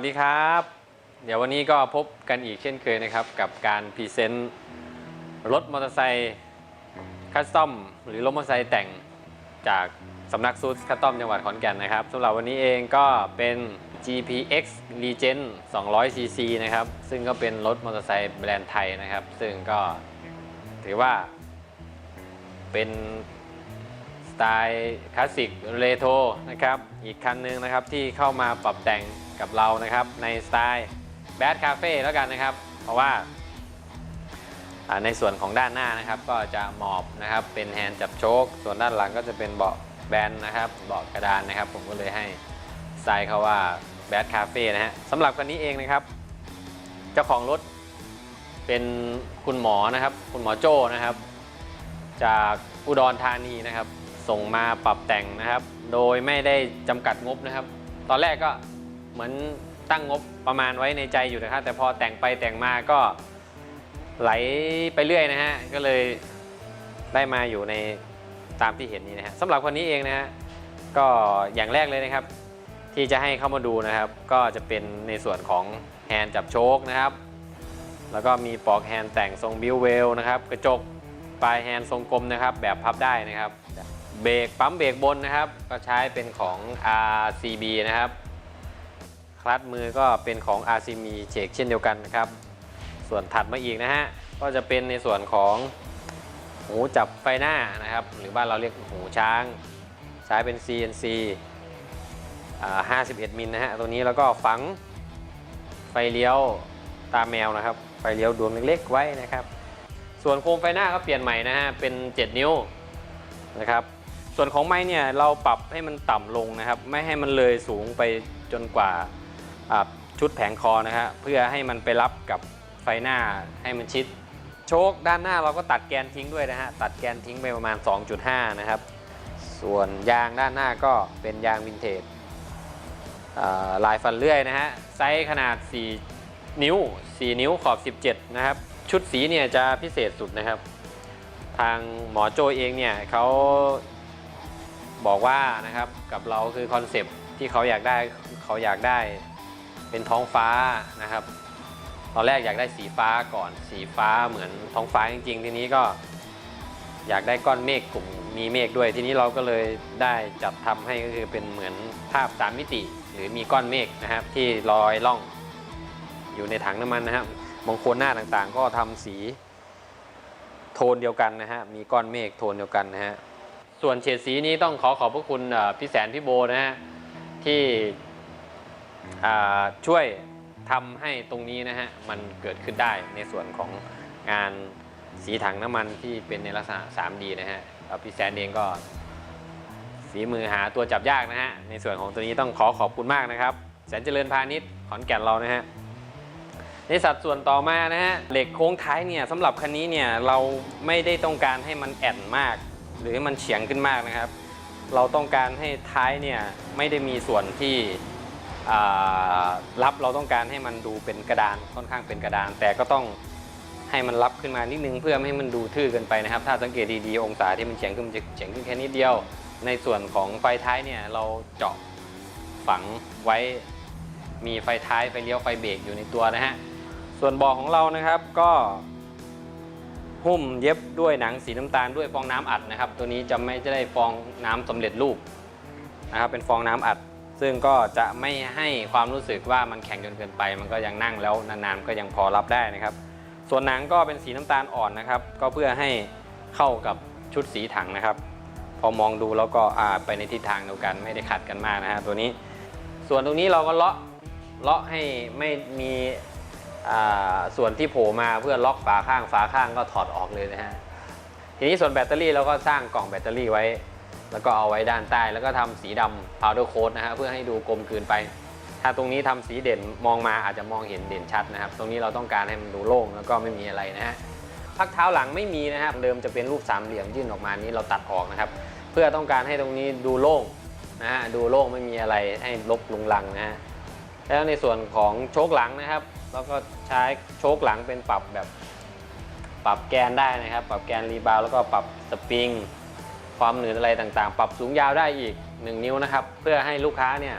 สวัสดีครับ เดี๋ยววันนี้ก็พบกันอีกเช่นเคยนะครับ กับการพรีเซนต์รถมอเตอร์ไซค์คัสตอมหรือรถมอเตอร์ไซค์แต่งจากสำนักซูสคัสตอมจังหวัดขอนแก่นนะครับสำหรับวันนี้เองก็เป็น GPX Legend 200cc นะครับ ซึ่งก็เป็นรถมอเตอร์ไซค์แบรนด์ไทยนะครับ ซึ่งก็ถือว่าเป็นสไตล์คลาสสิกเรโทรนะครับ อีกคันหนึ่งนะครับที่เข้ามาปรับแต่งกับเรานะครับในสไตล์แบดคาเฟ่แล้วกันนะครับ เพราะว่าอ่าในส่วนของด้านหน้านะครับก็จะหมอบนะครับเป็นแฮนด์จับโชค ส่วนด้านหลังก็จะเป็นเบาะแบนนะครับเบาะกระดานนะครับ ผมก็เลยให้สไตล์เขาว่าแบดคาเฟ่นะฮะสำหรับคันนี้เองนะครับ เจ้าของรถเป็นคุณหมอนะครับ คุณหมอโจ้นะครับ จากอุดรธานีนะครับ ส่งมาปรับแต่งนะครับ โดยไม่ได้จำกัดงบนะครับ ตอนแรกก็เหมือนตั้งงบประมาณไว้ในใจอยู่นะครับ แต่พอแต่งไปแต่งมาก็ไหลไปเรื่อยนะฮะ ก็เลยได้มาอยู่ในตามที่เห็นนี้นะฮะสำหรับคนนี้เองนะฮะ ก็อย่างแรกเลยนะครับ ที่จะให้เข้ามาดูนะครับ ก็จะเป็นในส่วนของแฮนด์จับโชคนะครับ แล้วก็มีปลอกแฮนด์แต่งทรงบิวเวลนะครับ กระจก ปลายแฮนด์ทรงกลมนะครับ แบบพับได้นะครับเบรกปั๊มเบรกบนนะครับ ก็ใช้เป็นของ RCB นะครับคลัตช์มือก็เป็นของ RCB เชกเช่นเดียวกันนะครับ ส่วนถัดมาอีกนะฮะก็จะเป็นในส่วนของหูจับไฟหน้านะครับ หรือบ้านเราเรียกหูช้าง ใช้เป็น CNC 51 มิลนะฮะตัวนี้แล้วก็ฝังไฟเลี้ยวตาแมวนะครับ ไฟเลี้ยวดวงเล็กๆไว้นะครับ ส่วนโคมไฟหน้าก็เปลี่ยนใหม่นะฮะเป็น 7 นิ้วนะครับส่วนของไม้เนี่ยเราปรับให้มันต่ำลงนะครับ ไม่ให้มันเลยสูงไปจนกว่าชุดแผงคอนะฮะเพื่อให้มันไปรับกับไฟหน้าให้มันชิด โชคด้านหน้าเราก็ตัดแกนทิ้งด้วยนะฮะตัดแกนทิ้งไปประมาณ 2.5 นะครับ ส่วนยางด้านหน้าก็เป็นยางวินเทจลายฟันเลื่อยนะฮะไซส์ขนาด 4 นิ้ว 4 นิ้วขอบ 17 นะครับ ชุดสีเนี่ยจะพิเศษสุดนะครับ ทางหมอโจเองเนี่ยเขาบอกว่านะครับกับเราคือคอนเซปที่เขาอยากได้เขาอยากได้เป็นท้องฟ้านะครับ ตอนแรกอยากได้สีฟ้าก่อนสีฟ้าเหมือนท้องฟ้าจริง ๆ ทีนี้ก็อยากได้ก้อนเมฆกลุ่มมีเมฆด้วย ทีนี้เราก็เลยได้จัดทำให้ก็คือเป็นเหมือนภาพสามมิติ หรือมีก้อนเมฆนะครับ ที่ลอยล่องอยู่ในถังน้ำมันนะครับ บางคนหน้าต่างๆ ก็ทำสีโทนเดียวกันนะฮะ มีก้อนเมฆโทนเดียวกันนะฮะ ส่วนเฉดสีนี้ต้องขอขอบพระคุณพี่แสนพี่โบนะฮะ ที่ช่วยทำให้ตรงนี้นะฮะ มันเกิดขึ้นได้ในส่วนของงานสีถังน้ำมันที่เป็นในลักษณะ 3D นะฮะพี่แสนเองก็ฝีมือหาตัวจับยากนะฮะ ในส่วนของตัวนี้ต้องขอขอบคุณมากนะครับ แสนเจริญพาณิชย์ขอนแก่นเรานะฮะ ในสัดส่วนต่อมานะฮะเหล็กโค้งท้ายเนี่ยสำหรับคันนี้เนี่ยเราไม่ได้ต้องการให้มันแอนมาก หรือให้มันเฉียงขึ้นมากนะครับ เราต้องการให้ท้ายเนี่ยไม่ได้มีส่วนที่รับเราต้องการให้มันดูเป็นกระดานค่อนข้างเป็นกระดาน แต่ก็ต้องให้มันรับขึ้นมานิดนึงเพื่อไม่ให้มันดูทื่อเกินไปนะครับ ถ้าสังเกตดีๆองศาที่มันเฉียงขึ้นมันจะเฉียงขึ้นแค่นิดเดียว ในส่วนของไฟท้ายเนี่ยเราเจาะฝังไว้มีไฟท้ายไฟเลี้ยวไฟเบรกอยู่ในตัวนะฮะ ส่วนบาะของเรานะครับก็หุ้มเย็บด้วยหนังสีน้ำตาลด้วยฟองน้ำอัดนะครับ ตัวนี้จะไม่จะได้ฟองน้ำสำเร็จรูปนะครับเป็นฟองน้ำอัด ซึ่งก็จะไม่ให้ความรู้สึกว่ามันแข็งจนเกินไป มันก็ยังนั่งแล้วนานๆก็ยังพอรับได้นะครับ ส่วนหนังก็เป็นสีน้ำตาลอ่อนนะครับ ก็เพื่อให้เข้ากับชุดสีถังนะครับ พอมองดูแล้วก็อ่าไปในทิศทางเดียวกันไม่ได้ขัดกันมากนะฮะตัวนี้ ส่วนตรงนี้เราก็เลาะเลาะให้ไม่มี ส่วนที่โผล่มาเพื่อล็อกฝาข้างฝาข้างก็ถอดออกเลยนะฮะทีนี้ส่วนแบตเตอรี่เราก็สร้างกล่องแบตเตอรี่ไว้ แล้วก็เอาไว้ด้านใต้ แล้วก็ทำสีดำ powder coat นะฮะเพื่อให้ดูกลมกลืนไป ถ้าตรงนี้ทำสีเด่นมองมาอาจจะมองเห็นเด่นชัดนะครับ ตรงนี้เราต้องการให้มันดูโล่งแล้วก็ไม่มีอะไรนะฮะพักเท้าหลังไม่มีนะครับเดิมจะเป็นรูปสามเหลี่ยมยื่นออกมานี้เราตัดออกนะครับ เพื่อต้องการให้ตรงนี้ดูโล่งนะฮะดูโล่งไม่มีอะไรให้ลบลุงลังนะฮะแล้วในส่วนของโชคหลังนะครับ เราก็ใช้โชคหลังเป็นปรับแบบ ปรับแกนได้นะครับ ปรับแกนรีบาวด์แล้วก็ปรับสปริง ความหนืดอะไรต่างๆ ปรับสูงยาวได้อีก 1 นิ้วนะครับ เพื่อให้ลูกค้าเนี่ย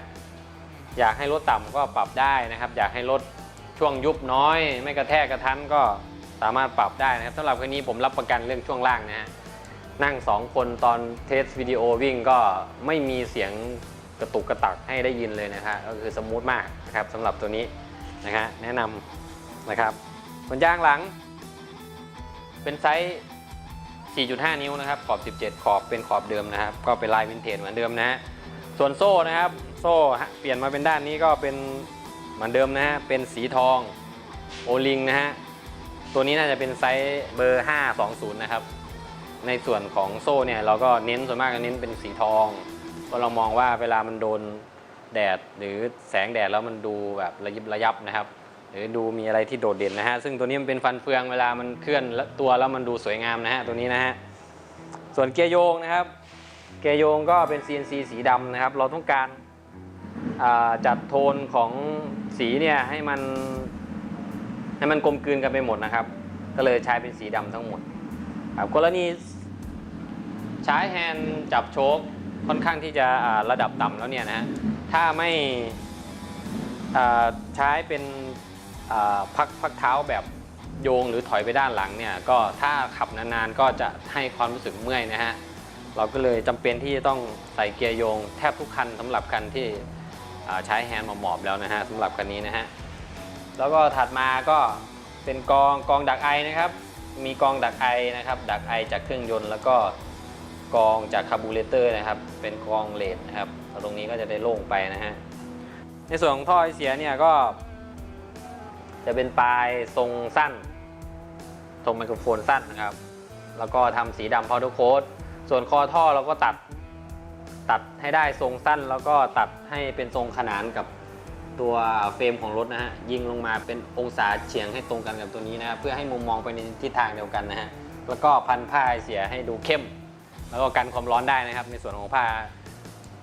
อยากให้รถต่ำก็ปรับได้นะครับ อยากให้รถช่วงยุบน้อย ไม่กระแทกกระทันก็สามารถปรับได้นะครับสำหรับคันนี้ผมรับประกันเรื่องช่วงล่างนะฮะนั่ง 2 คนตอนเทสวิดีโอวิ่งก็ไม่มีเสียงกระตุกกระตักให้ได้ยินเลยนะฮะก็คือสมูทมากนะครับสำหรับตัวนี้ นะฮะแนะนำนะครับบนยางหลัง เป็นไซส์ 4.5 นิ้วนะครับ ขอบ 17 ขอบเป็นขอบเดิมนะครับ ก็เป็นลายวินเทจเหมือนเดิมนะฮะส่วนโซ่นะครับ โซ่เปลี่ยนมาเป็นด้านนี้ก็เป็นเหมือนเดิมนะฮะเป็นสีทองโอลิงนะฮะตัวนี้น่าจะเป็นไซส์เบอร์ 520 นะครับ ในส่วนของโซ่เนี่ยเราก็เน้นส่วนมากก็เน้นเป็นสีทองเพราะเรามองว่าเวลามันโดน แดดหรือแสงแดดแล้วมันดูแบบระยิบระยับนะครับ หรือดูมีอะไรที่โดดเด่นนะฮะซึ่งตัวนี้มันเป็นฟันเฟืองเวลามันเคลื่อนตัวแล้วมันดูสวยงามนะฮะตัวนี้นะฮะส่วนเกียร์โยงนะครับ เกียร์โยงก็เป็น CNC สีดำนะครับ เราต้องการาจัดโทนของสีเนี่ยให้มันให้มันกลมกลืนกันไปหมดนะครับ ก็เลยใช้เป็นสีดำทั้งหมดครับกรณีใช้แฮนด์จับโชคค่อนข้างที่จะระดับต่ำแล้วเนี่ยนะฮะ ถ้าไม่ใช้เป็นพักพักเท้าแบบโยงหรือถอยไปด้านหลังเนี่ยก็ถ้าขับนานๆก็จะให้ความรู้สึกเมื่อยนะฮะเราก็เลยจำเป็นที่จะต้องใส่เกียร์โยงแทบทุกคันสำหรับคันที่ใช้แฮนด์มาหมอบแล้วนะฮะสำหรับคันนี้นะฮะแล้วก็ถัดมาก็เป็นกองกองดักไอนะครับ มีกองดักไอนะครับ ดักไอจากเครื่องยนต์ แล้วก็กองจากคาร์บูเรเตอร์นะครับ เป็นกองเลดนะครับ ตรงนี้ก็จะได้โล่งไปนะฮะ ในส่วนของท่อไอเสียเนี่ยก็ จะเป็นปลายทรงสั้น ทรงไมโครโฟนสั้นนะครับ แล้วก็ทำสีดำพาวเดอร์โค้ดส่วนคอท่อเราก็ตัดตัดให้ได้ทรงสั้น แล้วก็ตัดให้เป็นทรงขนานกับตัวเฟรมของรถนะฮะยิงลงมาเป็นองศาเฉียงให้ตรงกันกับตัวนี้นะครับเพื่อให้มุมมองไปในทิศทางเดียวกันนะฮะแล้วก็พันผ้าไอเสียให้ดูเข้ม แล้วก็กันความร้อนได้นะครับ ในส่วนของผ้า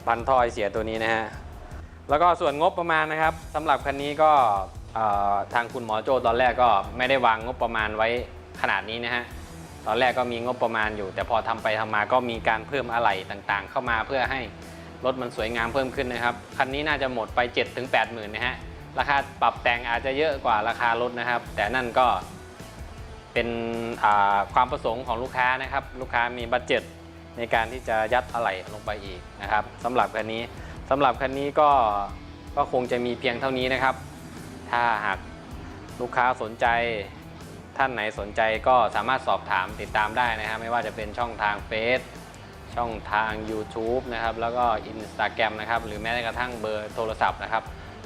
พันท่อไอเสียตัวนี้นะฮะ แล้วก็ส่วนงบประมาณนะครับสำหรับคันนี้ก็ทางคุณหมอโจตอนแรกก็ไม่ได้วางงบประมาณไว้ขนาดนี้นะฮะ ตอนแรกก็มีงบประมาณอยู่ แต่พอทำไปทำมาก็มีการเพิ่มอะไหล่ต่างๆ เข้ามาเพื่อให้รถมันสวยงามเพิ่มขึ้นนะครับ คันนี้น่าจะหมดไป 7-8ถึง8 0 0 0 0นนะฮะ ราคาปรับแต่งอาจจะเยอะกว่าราคารถนะครับ แต่นั่นก็เป็นความประสงค์ของลูกค้านะครับ ลูกค้ามีบัตเจ็ต ในการที่จะยัดอะไหล่ลงไปอีกนะครับสำหรับคันนี้สำหรับคันนี้ก็ก็คงจะมีเพียงเท่านี้นะครับ ถ้าหากลูกค้าสนใจท่านไหนสนใจก็สามารถสอบถามติดตามได้นะครับไม่ว่าจะเป็นช่องทางเฟซช่องทาง YouTube นะครับแล้วก็ Instagram นะครับหรือแม้กระทั่งเบอร์โทรศัพท์นะครับ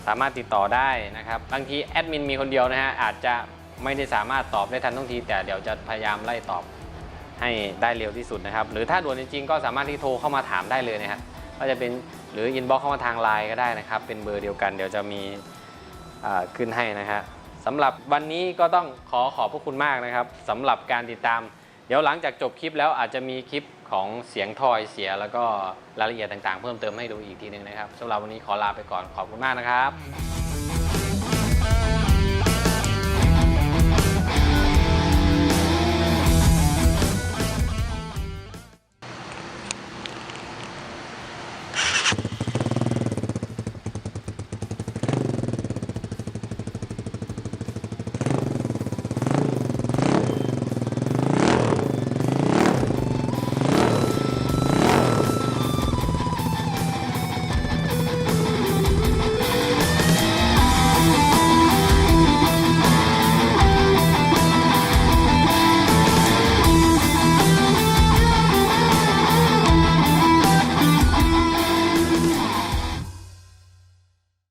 สามารถติดต่อได้นะครับบางทีแอดมินมีคนเดียวนะฮะอาจจะไม่ได้สามารถตอบได้ทันท่วงที แต่เดี๋ยวจะพยายามไล่ตอบ ให้ได้เร็วที่สุดนะครับ หรือถ้าด่วนจริงๆ ก็สามารถที่โทรเข้ามาถามได้เลยนะครับก็จะเป็นหรืออินบ็อกเข้ามาทางไลน์ก็ได้นะครับ เป็นเบอร์เดียวกันเดี๋ยวจะมีขึ้นให้นะฮะสำหรับวันนี้ก็ต้องขอขอบพระคุณมากนะครับสำหรับการติดตาม เดี๋ยวหลังจากจบคลิปแล้วอาจจะมีคลิปของเสียงทอยเสียแล้วก็รายละเอียดต่างๆ เพิ่มเติมให้ดูอีกทีหนึงนะครับสำหรับวันนี้ขอลาไปก่อนขอบคุณมากนะครับ